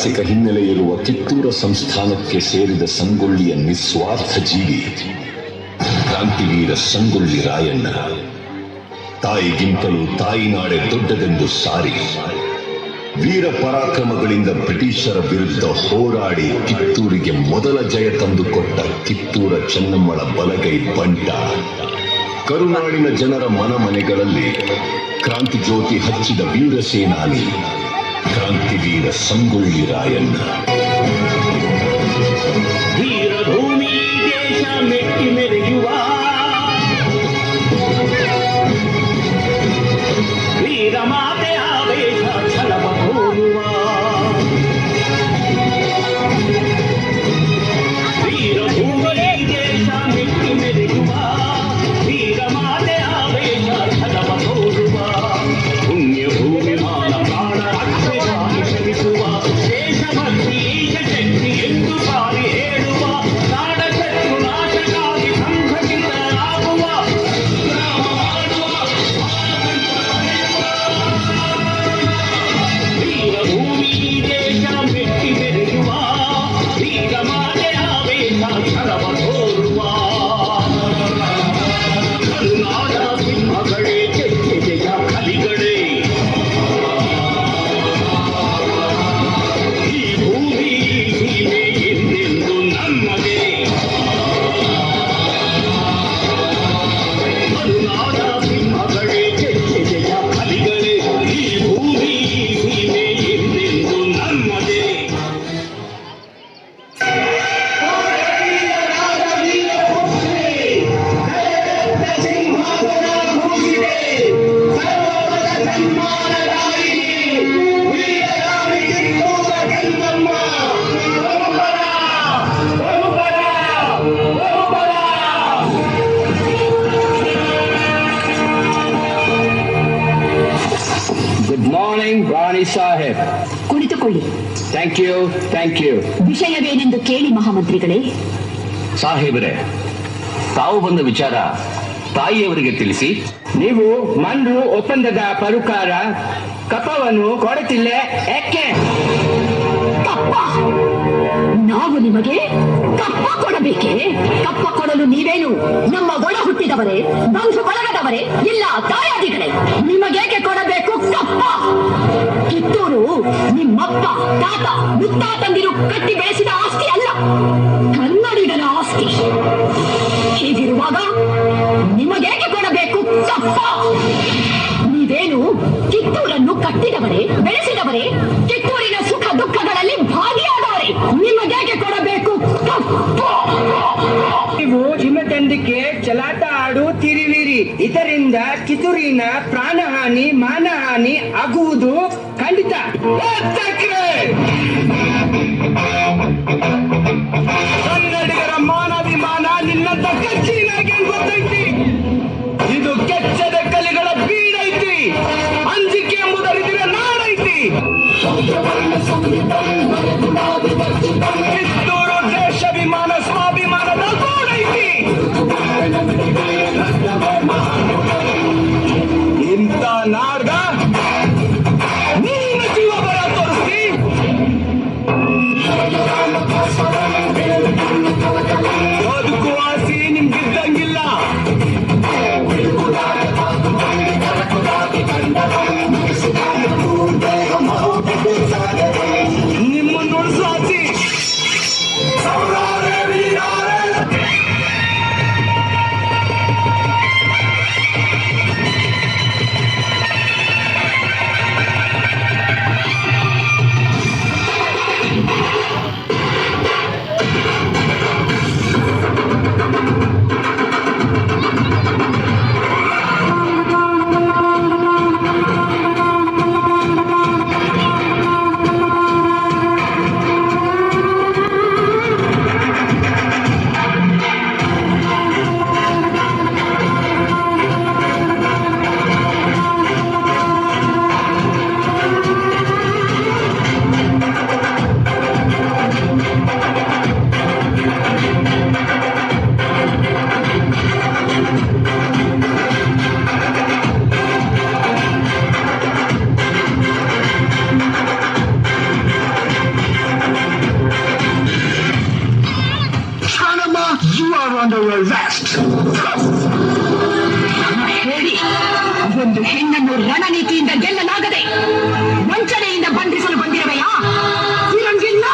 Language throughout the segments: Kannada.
ಐತಿಹಾಸಿಕ ಹಿನ್ನೆಲೆ ಇರುವ ಕಿತ್ತೂರ ಸಂಸ್ಥಾನಕ್ಕೆ ಸೇರಿದ ಸಂಗೊಳ್ಳಿಯ ನಿಸ್ವಾರ್ಥ ಜೀವಿ ಕ್ರಾಂತಿವೀರ ಸಂಗೊಳ್ಳಿ ರಾಯಣ್ಣ. ತಾಯಿಗಿಂತಲೂ ತಾಯಿನಾಡೆ ದೊಡ್ಡದೆಂದು ಸಾರಿ. ವೀರ ಪರಾಕ್ರಮಗಳಿಂದ ಬ್ರಿಟಿಷರ ವಿರುದ್ಧ ಹೋರಾಡಿ ಕಿತ್ತೂರಿಗೆ ಮೊದಲ ಜಯ ತಂದುಕೊಟ್ಟ ಕಿತ್ತೂರ ಚೆನ್ನಮ್ಮಳ ಬಲಗೈ ಬಂಟ. ಕರುನಾಡಿನ ಜನರ ಮನ ಮನೆಗಳಲ್ಲಿ ಕ್ರಾಂತಿ ಜ್ಯೋತಿ ಹಚ್ಚಿದ ವೀರ ಸೇನಾನಿ ಕ್ರಾಂತಿವೀರ ಸಂಗೊಳ್ಳಿ ರಾಯಣ್ಣ ಸಾಹೇಬ್ Sahib. ಕುಳಿತುಕೊಳ್ಳಿ. ಥ್ಯಾಂಕ್ ಯು ಥ್ಯಾಂಕ್ ಯು ವಿಷಯವೇನೆಂದು ಕೇಳಿ ಮಹಾಮಂತ್ರಿಗಳೇ? ಸಾಹೇಬರೇ ತಾವು ಬಂದ ವಿಚಾರ ತಾಯಿಯವರಿಗೆ ತಿಳಿಸಿ. ನೀವು ಮಂಡ್ರು ಒಪ್ಪಂದದ ಪರುಕಾರ ಕಪವನ್ನು ಕೊಡುತ್ತಿಲ್ಲ ಯಾಕೆ? ಕಪ್ಪ! ನಾವು ನಿಮಗೆ ಕಪ್ಪ ಕೊಡಬೇಕೆ? ಕಪ್ಪ ಕೊಡಲು ನೀವೇನು ನಮ್ಮ ಒಳ ಹುಟ್ಟಿದವರೇ, ಬಂಧು ಬಳಗದವರೇ, ಇಲ್ಲ ತಾಯಾದಿಗಳೇ? ನಿಮಗೇಕೆ ಕೊಡಬೇಕು ಕಪ್ಪ? ಕಿತ್ತೂರು ನಿಮ್ಮಪ್ಪ, ತಾತ ಮುತ್ತಾತಂದಿರು ಕಟ್ಟಿ ಬೆಳೆಸಿದ ಆಸ್ತಿ ಅಲ್ಲ. ಕನ್ನಡಿಗರ ಆಸ್ತಿ. ಹೀಗಿರುವಾಗ ನಿಮಗೇಕೆ ಕೊಡಬೇಕು ಕಪ್ಪ? ನೀವೇನು ಕಿತ್ತೂರನ್ನು ಕಟ್ಟಿದವರೇ, ಬೆಳೆಸಿದವರೇ ಇದರಿಂದ ಕಿತುರಿನ ಪ್ರಾಣಹಾನಿ ಮಾನಹಾನಿ ಆಗುವುದು ಖಂಡಿತ! ಕನ್ನಡಿಗರ ಮಾನಾಭಿಮಾನ ನಿನ್ನಂತ ಕಚ್ಚಿನಾಗೆ ಗೊತ್ತೈತಿ. ಇದು ಕೆಚ್ಚದ ಕಲೆಗಳ ಬೀಡೈತಿ ಅಂಜಿಕೆ ಎಂಬುದರಿದ್ರೆ ನಾಡೈತಿ you are under arrest. ಹೇಳಿ ಒಂದು ಹೆಣ್ಣನ್ನು ರಣನೀತಿಯಿಂದ ಗೆಲ್ಲಲಾಗದೆ ವಂಚನೆಯಿಂದ ಬಂಧಿಸಲು ಬಂದಿರವೆಯಾ ಇರಂಗಿಲ್ಲ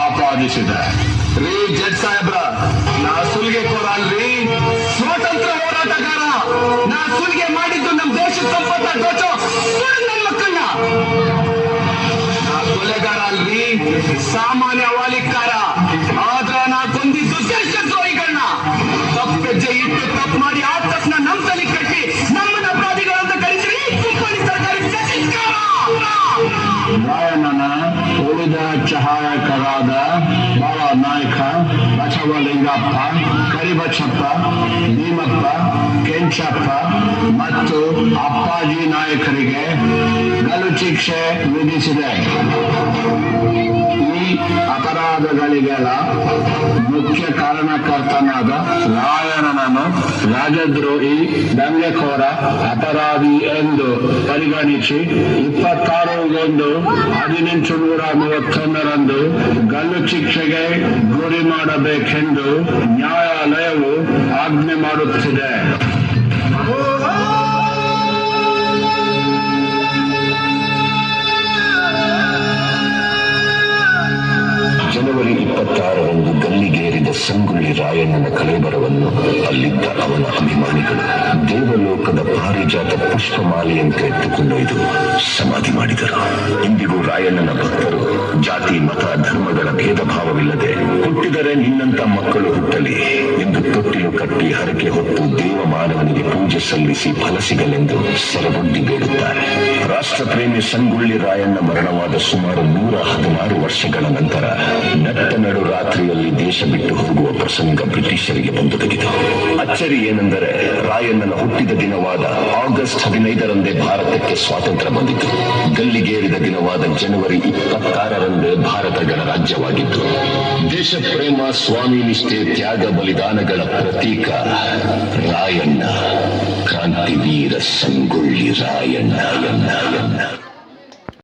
ಆಪಾದಿಸಿದೆ ರೀ, ಜಡ್ ಸಾಹೇಬ್ರ, ನಾ ಸುಲಿಗೆಖೋರ ಅಲ್ರಿ ಸ್ವತಂತ್ರ ಹೋರಾಟಗಾರ, ನಾ ಸುಲಿಗೆ ಮಾಡಿದ್ದು ನಮ್ಮ ದೇಶ ಸಂಪತ್ತ ದೋಚೋ ನನ್ನ ನಾ ಕೊಲೆಗಾರ ಅಲ್ರಿ, ಸಾಮಾನ್ಯ ವಾಲಿಕಾರ ಆದ್ರ ನಾ ಕೊಂದಿದ್ದು ದೇಶದ್ರೋಹಿಗಳನ್ನ ತಪ್ಪೆಜ್ಜೆ ಇಟ್ಟು ತಪ್ಪು ಮಾಡಿ ಆ ಬಸವಲಿಂಗಪ್ಪ ಕರಿಬಚ್ಚಪ್ಪ ಭೀಮಪ್ಪ ಕೆಂಚಪ್ಪ ಮತ್ತು ಅಪ್ಪಾಜಿ ನಾಯಕರಿಗೆ ಗಲ್ಲು ಶಿಕ್ಷೆ ವಿಧಿಸಿದೆ. ಈ ಅಪರಾಧಗಳಿಗೆಲ್ಲ ಮುಖ್ಯ ಕಾರಣಕರ್ತನಾದ ರಾಯಣನನ್ನು ರಾಜದ್ರೋಹಿ ದಂಗೆಕೋರ ಅಪರಾಧಿ ಎಂದು ಪರಿಗಣಿಸಿ ಇಪ್ಪತ್ತಾರು ಒಂದು ಹದಿನೆಂಟು ನೂರ ಮೂವತ್ತೊಂದರಂದು ಗಲ್ಲು ಶಿಕ್ಷೆಗೆ ಗುರಿ ಮಾಡಬೇಕೆಂದು ನ್ಯಾಯಾಲಯವು ಆಜ್ಞೆ ಮಾಡುತ್ತಿದೆ. ಜನವರಿ ಇಪ್ಪತ್ತಾರರಂದು ಗಲ್ಲಿಗೇರಿದ ಸಂಗೊಳ್ಳಿ ರಾಯಣ್ಣನ ಕಲೆಬರವನ್ನು ಅಲ್ಲಿದ್ದ ಅವನ ಅಭಿಮಾನಿಗಳು ದೇವಲೋಕದ ಪಾರಿಜಾತ ಪುಷ್ಪಮಾಲೆಯಂತೆ ಎತ್ತುಕೊಂಡೊಯ್ದು ಸಮಾಧಿ ಮಾಡಿದರು. ಇಂದಿಗೂ ರಾಯಣ್ಣನ ಭಕ್ತರು ಜಾತಿ, ಮತ, ಧರ್ಮಗಳ ಭೇದ ಭಾವವಿಲ್ಲದೆ ಹುಟ್ಟಿದರೆ ನಿನ್ನಂತ ಮಕ್ಕಳು ಹುಟ್ಟಲಿ ಎಂದು ತೊಟ್ಟಿಲು ಕಟ್ಟಿ ಹರಕೆ ಹೊತ್ತು ದೇವ ಮಾನವನಿಗೆ ಪೂಜೆ ಸಲ್ಲಿಸಿ ಫಲ ಸಿಗಲೆಂದು ಸರಬುದ್ದಿ ಬೇಡುತ್ತಾರೆ. ರಾಷ್ಟ್ರಪ್ರೇಮಿ ಸಂಗೊಳ್ಳಿ ರಾಯಣ್ಣ ಮರಣವಾದ ಸುಮಾರು ನೂರ ಹದಿನಾರು ವರ್ಷಗಳ ನಂತರ ನಟ್ಟ ನಡು ರಾತ್ರಿಯಲ್ಲಿ ದೇಶ ಬಿಟ್ಟು ಹೋಗುವ ಪ್ರಸಂಗ ಬ್ರಿಟಿಷರಿಗೆ ಬಂದು ತೆಗೆದು. ಅಚ್ಚರಿ ಏನೆಂದರೆ ರಾಯಣ್ಣನ ಹುಟ್ಟಿದ ದಿನವಾದ ಆಗಸ್ಟ್ ಹದಿನೈದರಂದೇ ಭಾರತಕ್ಕೆ ಸ್ವಾತಂತ್ರ್ಯ ಬಂದಿತು. ಗಲ್ಲಿಗೇರಿದ ದಿನವಾದ ಜನವರಿ ಇಪ್ಪತ್ತಾರರಂದೇ ಭಾರತ ಗಣರಾಜ್ಯವಾಗಿತ್ತು ದೇಶ ಪ್ರೇಮ ಸ್ವಾಮಿ ನಿಷ್ಠೆ, ತ್ಯಾಗ, ಬಲಿದಾನಗಳ ಪ್ರತೀಕ ರಾಯಣ್ಣ. ಕ್ರಾಂತಿವೀರ ಸಂಗೊಳ್ಳಿ ರಾಯಣ್ಣ.